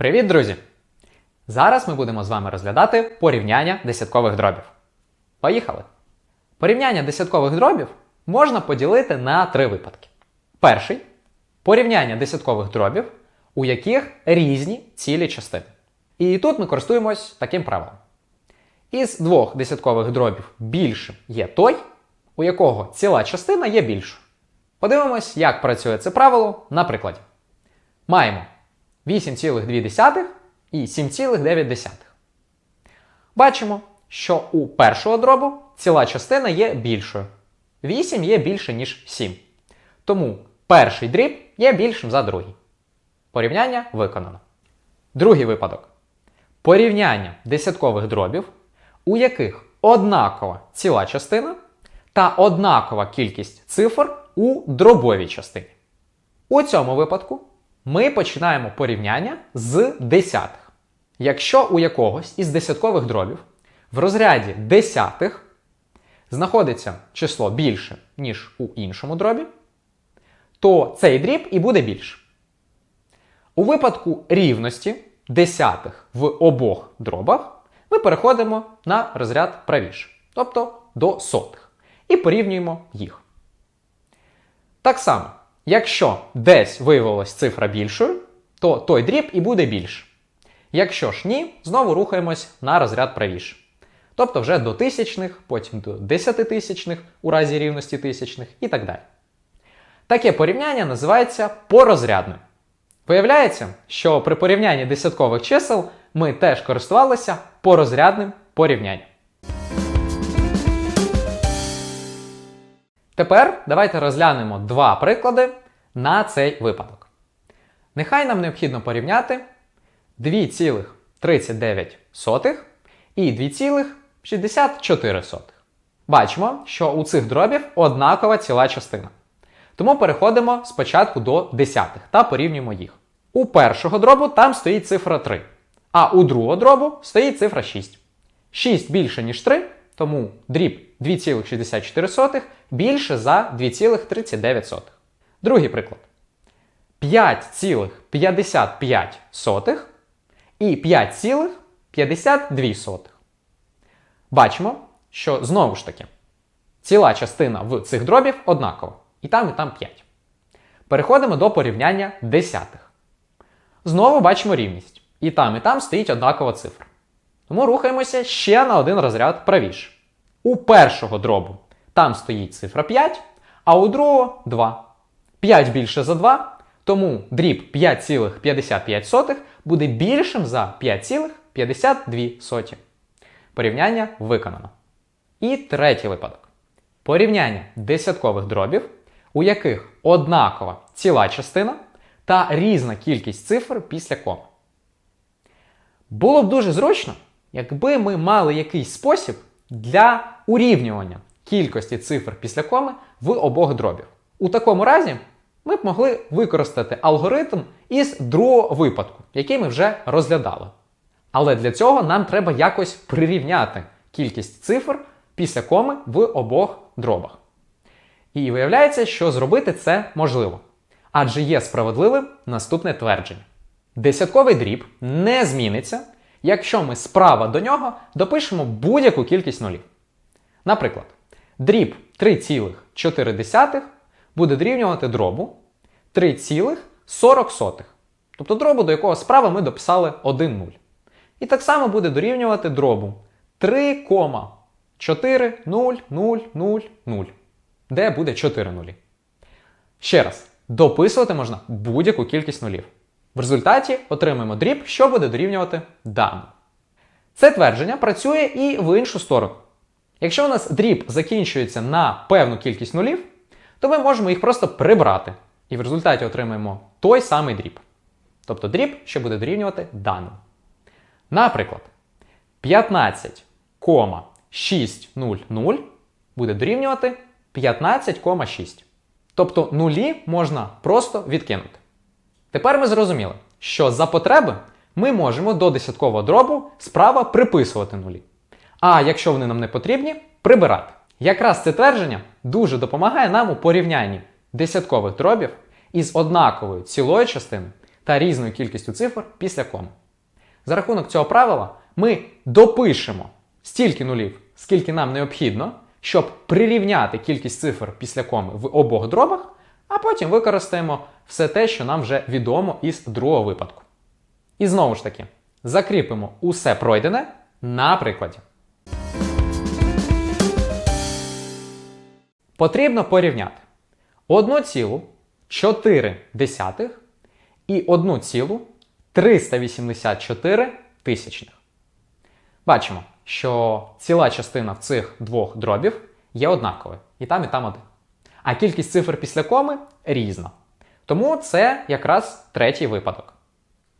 Привіт, друзі! Зараз ми будемо з вами розглядати порівняння десяткових дробів. Поїхали! Порівняння десяткових дробів можна поділити на три випадки. Перший порівняння десяткових дробів, у яких різні цілі частини. І тут ми користуємось таким правилом. Із двох десяткових дробів більшим є той, у якого ціла частина є більшою. Подивимось, як працює це правило на прикладі. Маємо 8,2 і 7,9. Бачимо, що у першого дробу ціла частина є більшою. 8 є більше, ніж 7. Тому перший дріб є більшим за другий. Порівняння виконано. Другий випадок. Порівняння десяткових дробів, у яких однакова ціла частина та однакова кількість цифр у дробовій частині. У цьому випадку ми починаємо порівняння з десятих. Якщо у якогось із десяткових дробів в розряді десятих знаходиться число більше, ніж у іншому дробі, то цей дріб і буде більше. У випадку рівності десятих в обох дробах ми переходимо на розряд правіше, тобто до сотих, і порівнюємо їх. Так само, якщо десь виявилась цифра більшою, то той дріб і буде більше. Якщо ж ні, знову рухаємось на розряд правіше. Тобто вже до тисячних, потім до десятитисячних у разі рівності тисячних і так далі. Таке порівняння називається порозрядним. Виявляється, що при порівнянні десяткових чисел ми теж користувалися порозрядним порівнянням. Тепер давайте розглянемо два приклади на цей випадок. Нехай нам необхідно порівняти 2,39 і 2,64. Бачимо, що у цих дробів однакова ціла частина. Тому переходимо спочатку до десятих та порівнюємо їх. У першого дробу там стоїть цифра 3, а у другого дробу стоїть цифра 6. 6 більше, ніж 3, тому дріб 2,64 більше за 2,39. Другий приклад. 5,55 і 5,52. Bачимо, що знову ж таки ціла частина в цих дробів однакова. І там, і там 5. Переходимо до порівняння десятих. Знову бачимо рівність. І там, і там стоїть однакова цифра. Тому рухаємося ще на один розряд правіше. У першого дробу там стоїть цифра 5, а у другого 2. 5 більше за 2, тому дріб 5,55 буде більшим за 5,52. Порівняння виконано. І третій випадок. Порівняння десяткових дробів, у яких однакова ціла частина та різна кількість цифр після коми. Було б дуже зручно, якби ми мали якийсь спосіб для урівнювання кількості цифр після коми в обох дробів. У такому разі ми б могли використати алгоритм із другого випадку, який ми вже розглядали. Але для цього нам треба якось прирівняти кількість цифр після коми в обох дробах. І виявляється, що зробити це можливо. Адже є справедливим наступне твердження: десятковий дріб не зміниться, якщо ми справа до нього допишемо будь-яку кількість нулів. Наприклад, дріб 3,4 буде дорівнювати дробу 3,40. Тобто дробу, до якого справа ми дописали 1 нуль. І так само буде дорівнювати дробу 3,40000, де буде 4 нулі. Ще раз, дописувати можна будь-яку кількість нулів. В результаті отримаємо дріб, що буде дорівнювати дану. Це твердження працює і в іншу сторону. Якщо у нас дріб закінчується на певну кількість нулів, то ми можемо їх просто прибрати. І в результаті отримаємо той самий дріб. Тобто дріб, що буде дорівнювати даному. Наприклад, 15,600 буде дорівнювати 15,6. Тобто нулі можна просто відкинути. Тепер ми зрозуміли, що за потреби ми можемо до десяткового дробу справа приписувати нулі. А якщо вони нам не потрібні, прибирати. Якраз це твердження дуже допомагає нам у порівнянні десяткових дробів із однаковою цілою частиною та різною кількістю цифр після коми. За рахунок цього правила ми допишемо стільки нулів, скільки нам необхідно, щоб прирівняти кількість цифр після коми в обох дробах, а потім використаємо все те, що нам вже відомо із другого випадку. І знову ж таки, закріпимо усе пройдене на прикладі. Потрібно порівняти 1,4 і 1,384 тисячних. Бачимо, що ціла частина в цих двох дробів є однаковою. І там, і там один. А кількість цифр після коми різна. Тому це якраз третій випадок.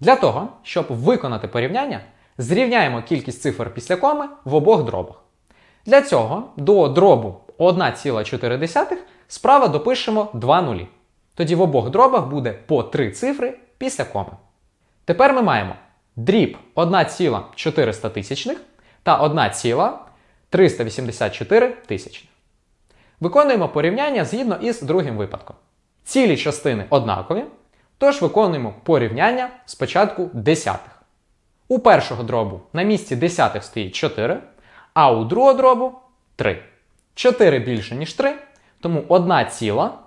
Для того, щоб виконати порівняння, зрівняємо кількість цифр після коми в обох дробах. Для цього до дробу 1,4 справа допишемо 2 нулі. Тоді в обох дробах буде по 3 цифри після коми. Тепер ми маємо дріб 1,400 та 1,384 тисячних. Виконуємо порівняння згідно із другим випадком. Цілі частини однакові, тож виконуємо порівняння спочатку десятих. У першого дробу на місці десятих стоїть 4, а у другого дробу 3. 4 більше, ніж 3, тому 1 ціла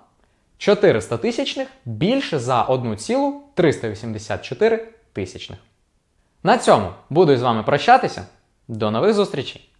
400 тисячних більше за 1,384 тисячних. На цьому буду з вами прощатися. До нових зустрічей!